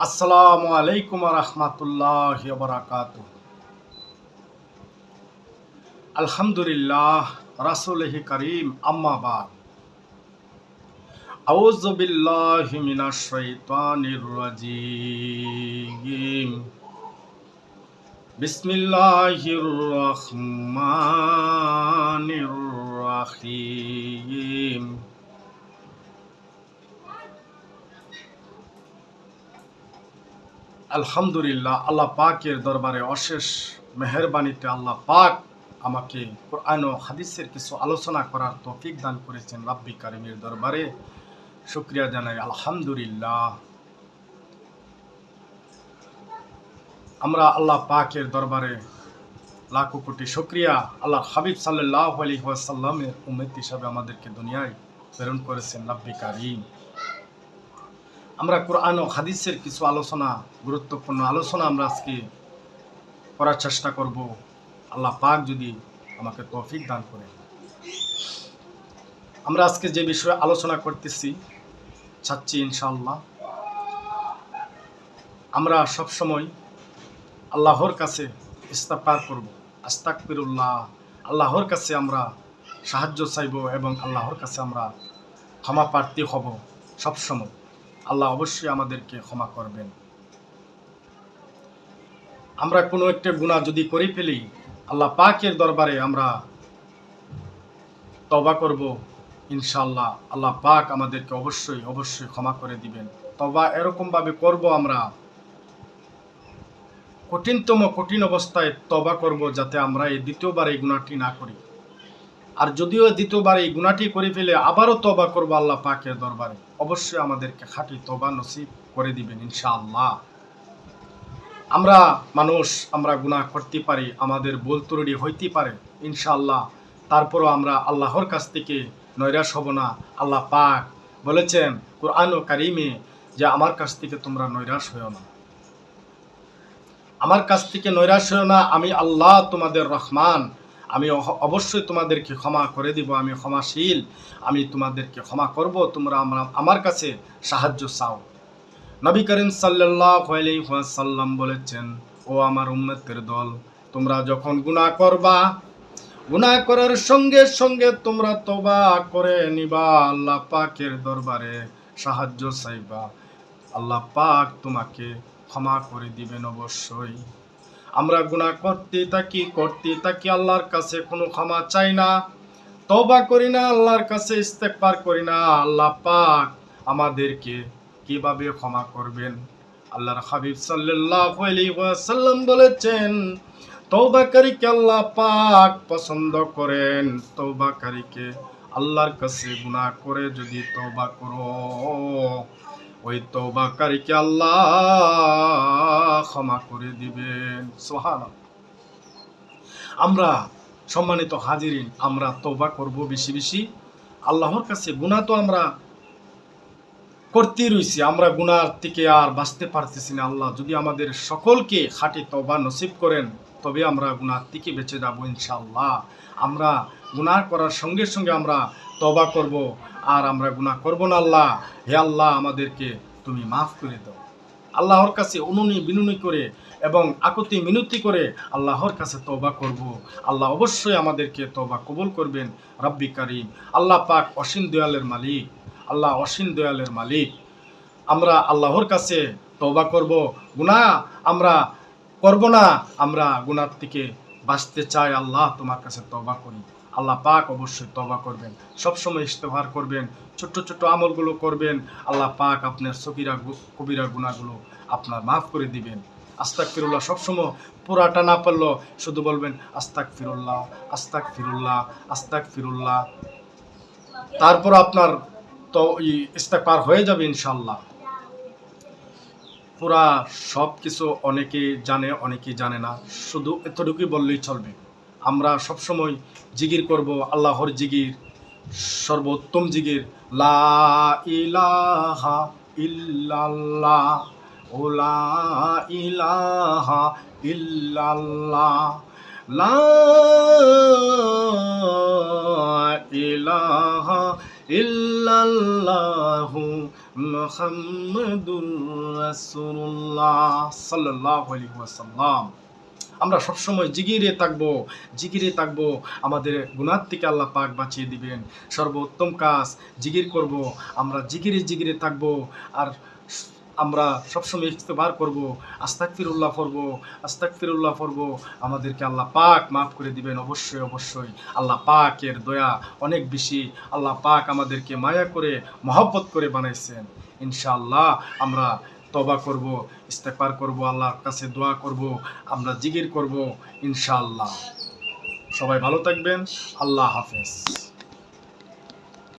আসসালামু আলাইকুম রহমতুল্লাহ বারাকাত আলহামদুলিল্লাহ রাসুলহি করিম আম্মাবাদ أعوذ بالله من الشيطان الرجيم بسم الله الرحمن الرحيم আলহামদুলিল্লাহ, আল্লাহ পাকের দরবারে অশেষ মেহরবানিতে আল্লাহ পাক আমাকে কোরআন ও হাদিসের কিছু আলোচনা করার তৌফিক দান করেছেন রাব্বি কারিমের দরবারে। শুক্রিয়া জানাই, আলহামদুলিল্লাহ। আমরা আল্লাহ পাকের দরবারে লাখো কোটি শুক্রিয়া আল্লাহ হাবিব সাল্লাহ আলী ওয়াসাল্লামের উমেদ হিসাবে আমাদেরকে দুনিয়ায় প্রেরণ করেছেন রাব্বি কারিম। আমরা কোরআন ও হাদিসের কিছু আলোচনা, গুরুত্বপূর্ণ আলোচনা আমরা আজকে করার চেষ্টা করব। আল্লাহ পাক যদি আমাকে তৌফিক দান করে আমরা আজকে যে বিষয়ে আলোচনা করতেছি, চাচ্ছি ইনশাআল্লাহ, আমরা সব সময় আল্লাহর কাছে ইস্তাফার করব। আস্তাক ফিরুল্লাহ আল্লাহর কাছে আমরা সাহায্য চাইব এবং আল্লাহর কাছে আমরা ক্ষমা প্রার্থী হব সবসময়। আল্লাহ অবশ্যই আমাদেরকে ক্ষমা করবেন। আমরা কোনো একটা গুণা যদি করে ফেলি, আল্লাহ পাকের দরবারে আমরা তবা করব ইনশাল্লাহ আল্লাহ পাক আমাদেরকে অবশ্যই অবশ্যই ক্ষমা করে দিবেন। তবা এরকমভাবে করব আমরা, কঠিনতম কঠিন অবস্থায় তবা করব যাতে আমরা এই দ্বিতীয়বার এই গুণাটি না করি। আর যদিও দ্বিতীয়বার এই গুণাটি করে ফেলে আবারও তবা করব আল্লাহ পাকের দরবারে, অবশ্যই আমাদেরকে খাঁটি তবা নসিব করে দিবেন ইনশাআল্লাহ। আমরা মানুষ, আমরা গুণা করতে পারি, আমাদের বল ত্রুটি হইতে পারে, ইনশাআল্লাহ। তারপরও আমরা আল্লাহর কাছ থেকে নৈরাশ হব না, আল্লাহ পাক বলেছেন কোরআন ও কারিমে যে আমার কাছ থেকে তোমরা নৈরাশ হইও না। আমার কাছ থেকে নৈরাশ হইও না, আমি আল্লাহ তোমাদের রহমান আমি অবশ্যই তোমাদেরকে ক্ষমা করে দিব, আমি ক্ষমাশীল, আমি তোমাদেরকে ক্ষমা করব, তোমরা আমরা, আমার কাছে সাহায্য চাও। নবী করিম সাল্লাম বলেছেন, ও আমার উম্মতের দল, তোমরা যখন গুনাহ করবা, গুনাহ করার সঙ্গে সঙ্গে তোমরা তবা করে নিবা, আল্লাহ পাকের দরবারে সাহায্য চাইবা। আল্লাহ পাক তোমাকে ক্ষমা করে দিবেন অবশ্যই। আমরা গুনাহ করতে থাকি করতে থাকি আল্লাহর কাছে কোনো ক্ষমা চাই না। তবা করি না, আল্লাহর কাছে ইস্তেকবার করি না। আল্লাহ পাক আমাদেরকে কীভাবে ক্ষমা করবেন? আল্লাহর হাবিব সাল্লাল্লাহু আলাইহি ওয়াসাল্লাম বলেছেন, তওবাকারীকে আল্লাহ পাক পছন্দ করেন। তওবাকারীকে আল্লাহর কাছে গুনাহ করে যদি তৌবা করো। ওই তওবাকারীকে আল্লাহ ক্ষমা করে দিবেন। সুবহানাল্লাহ। আমরা সম্মানিত হাজিরিন, আমরা তওবা করব বেশি বেশি। আল্লাহর কাছে গুনাহ তো আমরা করতেই রয়েছি আমরা গুনার থেকে আর বাঁচতে পারতেছি না আল্লাহ। যদি আমাদের সকলকে খাঁটি তবা নসিব করেন তবে আমরা গুনার থেকে বেঁচে যাব ইনশাল্লাহ আমরা গুনাহ করার সঙ্গে সঙ্গে আমরা তবা করব আর আমরা গুনাহ করব না আল্লাহ। হে আল্লাহ, আমাদেরকে তুমি মাফ করে দাও। আল্লাহর কাছে অনুনি বিনুনি করে এবং আকুতি মিনতি করে আল্লাহর কাছে তবা করব। আল্লাহ অবশ্যই আমাদেরকে তবা কবুল করবেন। রব্বি কারিম। আল্লাহ পাক অসীম দয়ালের মালিক। আল্লাহ অসীম দয়ালের মালিক। আমরা আল্লাহর কাছে তবা করব। গুনাহ আমরা করব না। আমরা গুনার থেকে বাঁচতে চাই। আল্লাহ তোমার কাছে তবা করি। আল্লাহ পাক অবশ্যই তবা করবেন। সবসময় ইস্তেফার করবেন। ছোট্ট ছোট্ট আমলগুলো করবেন। আল্লাহ পাক আপনার সকিরা কবিরা গুণাগুলো আপনার মাফ করে দিবেন। আস্তাক ফিরুল্লাহ সবসময় পুরাটা না পারল শুধু বলবেন আস্তাক ফিরুল্লাহ আস্তাক ফিরুল্লাহ আস্তাক ফিরুল্লাহ তারপর আপনার তো ইস্তেফার হয়ে যাবে ইনশাল্লাহ পুরা সব কিছু অনেকে জানে অনেকে জানে না। শুধু এতটুকুই বললেই চলবে। আমরা সবসময় জিগির করব আল্লাহর জিগির সর্বোত্তম জিগির লা ইলাহা ইল্লাল্লাহ, ও লা ইলাহা ইল্লাল্লাহ, লা ইলাহা ইল্লাল্লাহু আমরা সবসময় জিগিরে থাকব জিগিরে থাকব, আমাদের গুনার থেকে আল্লাহ পাক বাঁচিয়ে দিবেন। সর্বোত্তম কাজ জিগির করব, আমরা জিগিরে জিগিরে থাকব, আর আমরা সবসময় ইস্তেবার করব আস্তাক ফিরুল্লাহ পড়ব আস্তাক ফিরুল্লাহ পড়ব। আমাদেরকে আল্লাহ পাক মাফ করে দিবেন, অবশ্যই অবশ্যই। আল্লাহ পাকের দয়া অনেক বেশি। আল্লাহ পাক আমাদেরকে মায়া করে, মহব্বত করে বানাইছেন। ইনশাআল্লাহ আমরা তবা করব ইস্তেকবার করব, আল্লাহর কাছে দোয়া করব, আমরা জিগির করব, ইনশাআল্লাহ। সবাই ভালো থাকবেন। আল্লাহ হাফেজ।